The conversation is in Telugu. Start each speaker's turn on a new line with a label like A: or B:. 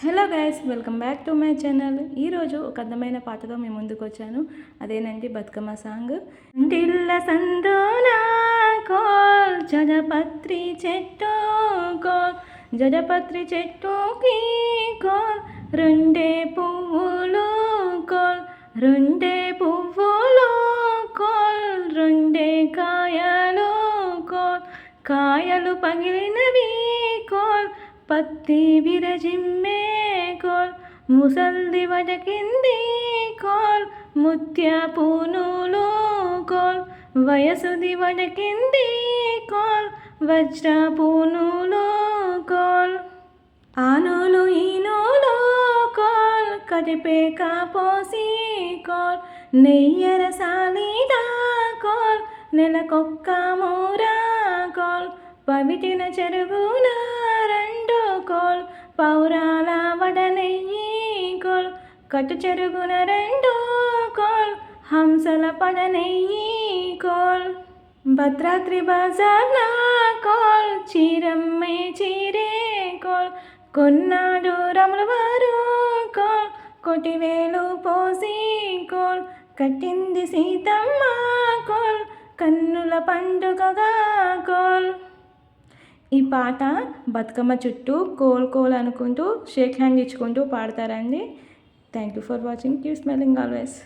A: Hello guys welcome back to my channel. ఈరోజు ఒక అందమైన పాటతో మేము ముందుకు వచ్చాను. అదేనండి బతుకమ్మ సాంగ్. ఇంటిల్ల సందోన కోల్ జజపత్రి చెట్టు కోల్ జజపత్రి చెట్టుకి కోల్ రెండే పువ్వులు కోల్ రెండే పువ్వులు కోల్ రెండే కాయలు కోల్ కాయలు పగిలినవి కోల్ పత్తి విరజిమ్మే కోల్ ముసల్ది వడకింది కోల్ ముత్య పూనులు కోల్ వయసుది వడకింది కోల్ వజ్రపూనులో కోల్. ఆనులు ఈనులు కోల్ కడిపే కాపోసి కోల్ నెయ్యర సాలీదా కోల్ నెలకొక్క మూరా కోల్ పవిటిన చెరుగున పౌరాల వడనెయ్యి కోల్ కట్టు చెరుగున రెండు కోల్ హంసల పడనెయ్యి కోల్ భద్రాద్రి నా కోల్ చీరమ్మే చీరే కోల్ కొన్నాడు రమల వారు కోల్ కొటివేలు పోసి కోల్ కట్టింది సీతమ్మ కోల్ కన్నుల పండుగగా కోల్. ఈ పాట బతుకమ్మ చుట్టూ కోల్ కోల్ అనుకుంటూ షేక్ హ్యాండ్ ఇచ్చుకుంటూ పాడతారండి. Thank you for watching keep smelling always